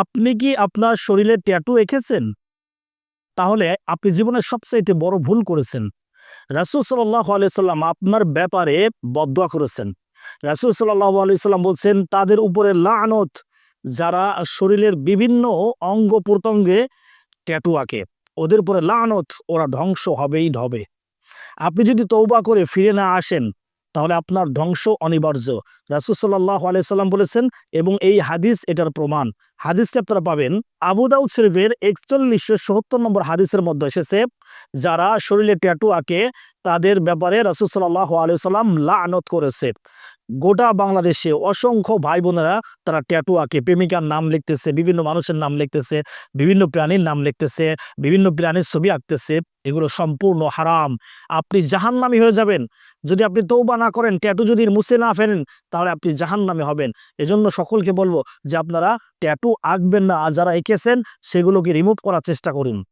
আপনি কি আপনার শরীরে ট্যাটু এঁকেছেন? তাহলে আপনি জীবনের সবচাইতে বড় ভুল করেছেন। রাসুল সাল্লাহ আলাইসাল্লাম আপনার ব্যাপারে বদয়া করেছেন। রাসুল সাল্লাহ আলাইসাল্লাম বলছেন, তাদের উপরে লানত যারা শরীরের বিভিন্ন অঙ্গ প্রত্যঙ্গে ট্যাটু আঁকে, ওদের উপরে লানত, ওরা ধ্বংস হবেই হবে আপনি যদি তৌবা করে ফিরে না আসেন তাহলে আপনার ধ্বংস অনিবার্য। রাসুল সাল্লাহ আলাইসাল্লাম বলেছেন, এবং এই হাদিস এটার প্রমাণ। হাদিসটা আপনারা পাবেন আবুদাউদ শরীফের একচল্লিশশো সত্তর নম্বর হাদিসের মধ্যে এসেছে, যারা শরীরে ট্যাটু আঁকে, তাদের ব্যাপারে রাসুল সাল্লাহ আলাইসাল্লাম লানত করেছে। গোটা বাংলাদেশে অসংখ্য ভাই বোনেরা তারা ট্যাটু আঁকে। প্রেমিকার নাম লিখতেছে, বিভিন্ন মানুষের নাম লিখতেছে, বিভিন্ন প্রাণীর নাম লিখতেছে, বিভিন্ন প্রাণীর ছবি আঁকতেছে। এগুলো সম্পূর্ণ হারাম। আপনি জাহান জাহান্নামি হয়ে যাবেন। যদি আপনি তৌবা না করেন, ট্যাটু যদি মুছে না ফেলেন, তাহলে আপনি জাহান্নামি হবেন। এজন্য সকলকে বলব যে আপনারা ট্যাটু আঁকবেন না, আর যারা এঁকেছেন, সেগুলোকে রিমুভ করার চেষ্টা করুন।